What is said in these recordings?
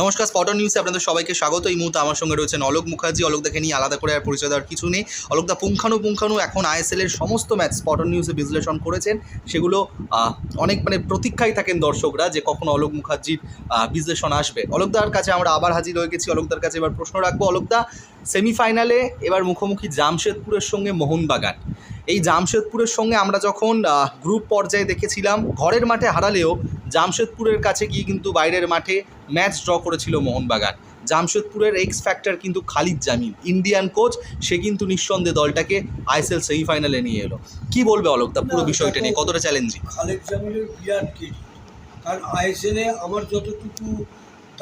নমস্কার স্পটন নিউজে আপনাদের সবাইকে স্বাগত। এই মুহূর্তে আমার সঙ্গে রয়েছেন অলোক মুখার্জি। অলোক দেখে নিয়ে আলাদা করে আর পরিচয় দেওয়ার কিছু নেই। অলোকদা, পুঙ্খানু পুঙ্খানু এখন আইএসএল এর সমস্ত ম্যাচ স্পটন নিউজে বিশ্লেষণ করেছেন। সেগুলো অনেক মানে প্রতীক্ষায় থাকেন দর্শকরা যে কখন অলোক মুখার্জির বিশ্লেষণ আসবে। অলোকদার কাছে আমরা আবার হাজির হয়ে গেছি। অলোকদার কাছে এবার প্রশ্ন রাখব। অলোকদা সেমিফাইনালে এবার মুখোমুখি জামশেদপুরের সঙ্গে মোহনবাগান। এই জামশেদপুরের সঙ্গে আমরা যখন গ্রুপ পর্যায়ে দেখেছিলাম ঘরের মাঠে হারালেও জামশেদপুরের কাছে গিয়ে কিন্তু বাইরের মাঠে ম্যাচ ড্র করেছিল মোহনবাগান। জামশেদপুরের এক্স ফ্যাক্টর কিন্তু খালিদ জামিল ইন্ডিয়ান কোচ সে কিন্তু নিঃসন্দেহে দলটাকে আইএসএল সেমিফাইনালে নিয়ে এলো। কি বলবে অলোকদা পুরো বিষয়টা নিয়ে? কতটা চ্যালেঞ্জিং খালেদ জামিলের বিরাট ক্রেডিট কারণ আইএসএলে আমার যতটুকু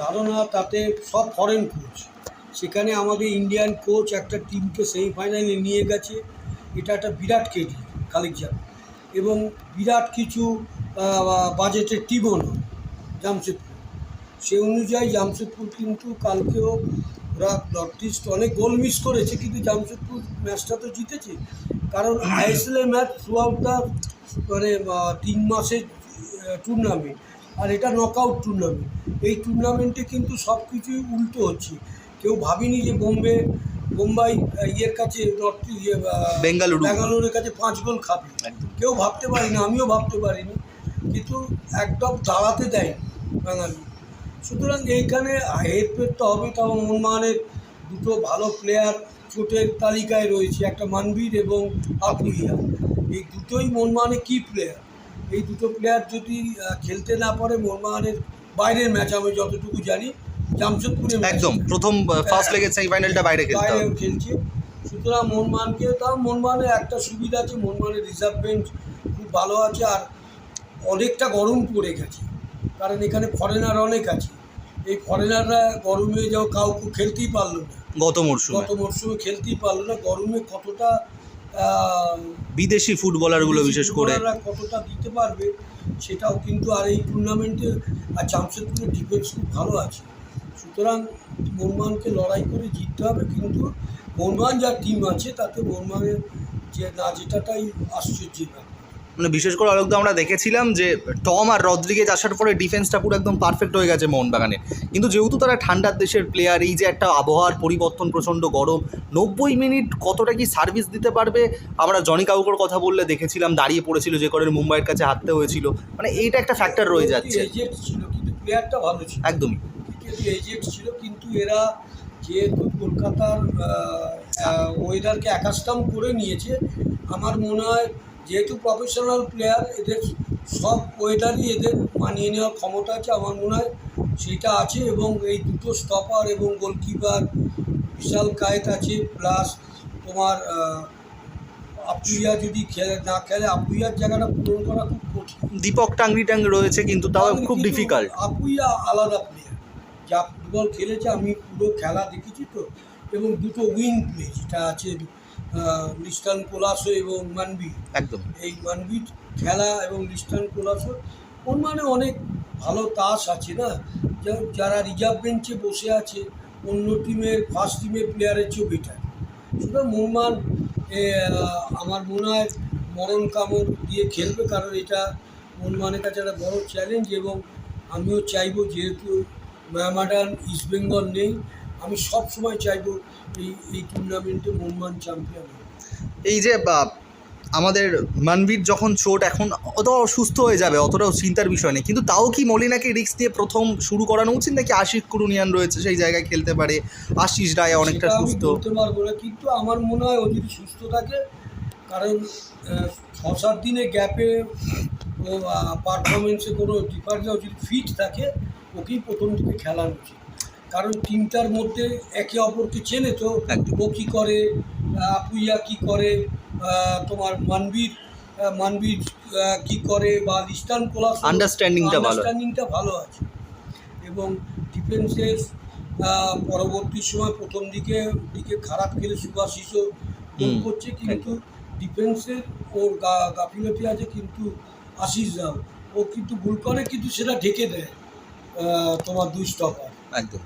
ধারণা তাতে সব ফরেন কোচ সেখানে আমাদের ইন্ডিয়ান কোচ একটা টিমকে সেমিফাইনালে নিয়ে গেছে। এটা একটা বিরাট ক্রেডিট জামিল এবং বিরাট কিছু বাজেটের নয় জামশেদপুর। সে অনুযায়ী জামশেদপুর কিন্তু কালকেও ওরা নর্থ ইস্ট অনেক গোল মিস করেছে, কিন্তু জামশেদপুর ম্যাচটা তো জিতেছে। কারণ আইএসএলের ম্যাচ থ্রু আউট দ্য মানে তিন মাসের টুর্নামেন্ট আর এটা নকআউট টুর্নামেন্ট এই টুর্নামেন্টে কিন্তু সব কিছুই উল্টো হচ্ছে। কেউ ভাবিনি যে বোম্বে বোম্বাই আহ, ইয়ের কাছে নর্থ ইয়ে বেঙ্গালুরু। ব্যাঙ্গালোরের কাছে পাঁচ গোল খাবে। কেউ ভাবতে পারি না আমিও ভাবতে পারিনি কিন্তু একদম দাঁড়াতে দেয়নি বাঙালি সুতরাং এইখানে হেরফের তো হবে তাও মোহনবাগানের দুটো ভালো প্লেয়ার চোটের তালিকায় রয়েছে একটা মানবীর এবং আপুইয়া এই দুটোই মোহনবাগানের কি প্লেয়ার এই দুটো প্লেয়ার যদি খেলতে না পারে মোহনবাগানের বাইরের ম্যাচ আমি যতটুকু জানি জামশেদপুরে। একদম প্রথম ফার্স্ট লেগের সেমিফাইনালটা বাইরে খেলতে বাইরে খেলছে। সুতরাং মোহনবাগানকে তাও মোহনবাগানের একটা সুবিধা আছে মোহনবাগানের রিজার্ভ বেঞ্চ খুব ভালো আছে আর অনেকটা গরম পড়ে গেছে। কারণ এখানে ফরেনার অনেক আছে। এই ফরেনাররা গরমে যাও কাউকে খেলতেই পারল না। গত মরশুমে। গত মরশুমে খেলতেই পারল না। গরমে কতটা বিদেশি ফুটবলারগুলো বিশেষ করে। কতটা দিতে পারবে সেটাও কিন্তু আর এই টুর্নামেন্টে আর জামশেদপুরের ডিফেন্স খুব ভালো আছে। সুতরাং মোহনবাগানকে লড়াই করে জিততে হবে কিন্তু মোহনবাগান যা টিম আছে তাতে মোহনবাগানের যে না জেতাটাই আশ্চর্যের ব্যাপার। মানে বিশেষ করে অলোকদা আমরা দেখেছিলাম যে টম আর রদ্রিগেজ আসার পরে ডিফেন্সটা পুরো একদম পারফেক্ট হয়ে গেছে মোহনবাগানের কিন্তু যেহেতু তারা ঠান্ডার দেশের প্লেয়ার এই যে একটা আবহাওয়ার পরিবর্তন প্রচণ্ড গরম নব্বই মিনিট কতটা কি সার্ভিস দিতে পারবে? আমরা জনি কাউকর কথা বললে দেখেছিলাম দাঁড়িয়ে পড়েছিল যে করে মুম্বাইয়ের কাছে হারতে হয়েছিল। মানে এইটা একটা ফ্যাক্টর রয়ে যাচ্ছে। কিন্তু প্লেয়ারটা ভালো ছিল। একদমই। কিন্তু এজেন্ট ছিল কিন্তু এরা যেহেতু কলকাতার ওয়েদারকে একাস্টাম করে নিয়েছে আমার মনে হয় যেহেতু প্রফেশনাল প্লেয়ার এদের সব ওয়েদারই এদের মানিয়ে নেওয়ার ক্ষমতা আছে আমার মনে হয় সেটা আছে এবং এই দুটো স্টপার এবং গোলকিপার বিশাল কায়েত আছে প্লাস তোমার আপুইয়া যদি খেলে না খেলে আপুইয়ার জায়গাটা পূরণ করা খুব কঠিন। দীপক টাংরি টাং রয়েছে কিন্তু তাও খুব ডিফিকাল্ট আপুইয়া আলাদা প্লেয়ার যা ফুটবল খেলেছে আমি পুরো খেলা দেখেছি তো এবং দুটো উইং প্লে যেটা আছে লিস্টান কোলাসো এবং মানবি একদম। এই মানবির খেলা এবং লিস্টান কোলাসো ওর মানে অনেক ভালো তাস আছে না? যারা রিজার্ভ বেঞ্চে বসে আছে অন্য টিমের ফার্স্ট টিমের প্লেয়ারের চেয়েও বেটার সুতরাং মোহমান আমার মনে হয় মরণ কামড় দিয়ে খেলবে কারণ এটা মোহনমানের কাছে একটা বড় চ্যালেঞ্জ এবং আমিও চাইব যেহেতু মহামাডান ইস্টবেঙ্গল নেই। আমি সব সময় চাইব এই এই টুর্নামেন্টে মোহনমান চ্যাম্পিয়ন এই যে আমাদের মানবীর যখন চোট এখন অত সুস্থ হয়ে যাবে অতটাও চিন্তার বিষয় নেই। কিন্তু তাও কি মলিনাকে রিস্ক দিয়ে প্রথম শুরু করানো উচিত নাকি আশিক কুরুনিয়ান রয়েছে সেই জায়গায় খেলতে পারে? আশিস রায় অনেকটা সুস্থ। বলতে পারব না কিন্তু আমার মনে হয় ও যদি সুস্থ থাকে কারণ ছ সাত দিনে গ্যাপে ও পারফরমেন্সে কোনো ও যদি ফিট থাকে ওকেই প্রথম থেকে খেলানো উচিত। কারণ তিনটার মধ্যে একে অপরকে চেনে তো। ও কী করে আপুইয়া কী করে তোমার মানবীর মানবীর কী করে বা লিস্টান কোলাস আন্ডারস্ট্যান্ডিংটা ভালো। আন্ডারস্ট্যান্ডিংটা ভালো আছে। এবং ডিফেন্সের পরবর্তী সময় প্রথম দিকে দিকে খারাপ খেলে সুভাশিসও গোল করছে কিন্তু ডিফেন্সের ওর গাফিলতি আছে কিন্তু আশিস রাও। ও কিন্তু ভুল করে কিন্তু সেটা ঢেকে দেয়। তোমার দুই স্টপার একদম।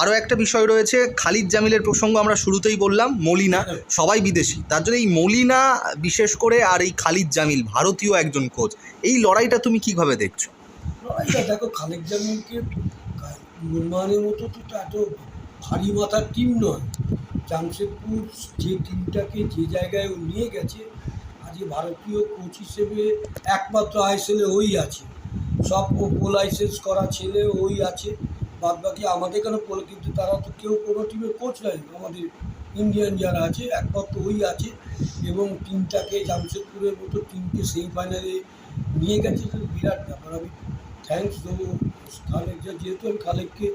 আরও একটা বিষয় রয়েছে খালিদ জামিলের প্রসঙ্গ আমরা শুরুতেই বললাম মলিনা সবাই বিদেশি। তার জন্য এই মলিনা বিশেষ করে আর এই খালিদ জামিল ভারতীয় একজন কোচ এই লড়াইটা তুমি কীভাবে দেখছ? লড়াইটা দেখো খালেক জামিলকে মোহনবাগানের মতো তো এত ভারী মাথার টিম নয়। জামশেদপুর যে টিমটাকে যে জায়গায় ও নিয়ে গেছে আজকে ভারতীয় কোচ হিসেবে একমাত্র আইএসএলে ওই আছে। সব ও লাইসেন্স করা ছেলে ওই আছে। বাদ বাকি আমাদের কেন পোল কিন্তু তারা তো কেউ কোনো টিমের কোচ নয় আমাদের ইন্ডিয়ান যারা আছে একমাত্র ওই আছে এবং টিমটাকে জামশেদপুরের মতো টিমকে সেমিফাইনালে নিয়ে গেছে। বিরাট ব্যাপার। আমি থ্যাঙ্কস দেবো খালেক যা- যেহেতু আমি খালেককে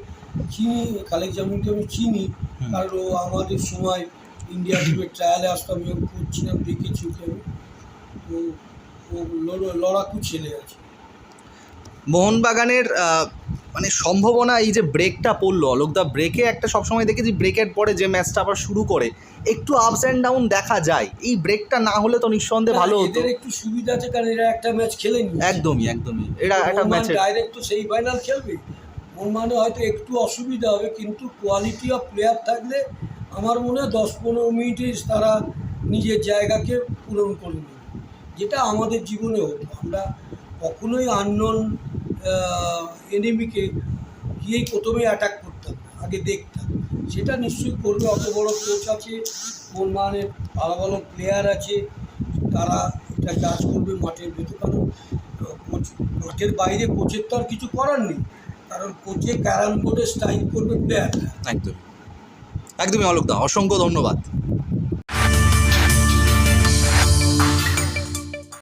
চিনি খালেক জামিনকে আমি চিনি কারণ ও আমাদের সময় ইন্ডিয়া টিমের ট্রায়ালে আসতাম যখন করছিলাম দেখেছি ওকে আমি। তো ও লড়- লড়াকু ছেলে আছে। মোহনবাগানের মানে সম্ভাবনা এই যে ব্রেকটা পড়ল অলোকদা ব্রেকে একটা সবসময় দেখেছি ব্রেকের পরে যে ম্যাচটা আবার শুরু করে একটু আপস অ্যান্ড ডাউন দেখা যায়। এই ব্রেকটা না হলে তো নিঃসন্দেহে ভালো হতো। একটু সুবিধা আছে কারণ এরা একটা ম্যাচ খেলে একদমই একদমই। এটা একটা ম্যাচ ডাইরেক্ট তো সেই ফাইনাল খেলবে। মোহনবাগানে হয়তো একটু অসুবিধা হবে কিন্তু কোয়ালিটি অফ প্লেয়ার থাকলে আমার মনে হয় দশ পনেরো মিনিটে তারা নিজের জায়গাকে পূরণ করে নেবে। যেটা আমাদের জীবনে হতো। আমরা কখনোই আননোন এনিমিকে গিয়েই প্রথমে অ্যাটাক করতাম আগে দেখতাম সেটা নিশ্চয়ই করবে, অত বড় কোচ আছে মোহনবাগানের ভালো ভালো প্লেয়ার আছে, তারা এটা চাষ করবে মাঠের ভেতর। কারণ কোচ মাঠের বাইরে কোচের তো আর কিছু করার নেই। কারণ কোচে ক্যারাম বোর্ডে স্ট্রাইক করবে প্লেয়াররা একদমই। একদমই অলোকদা অসংখ্য ধন্যবাদ।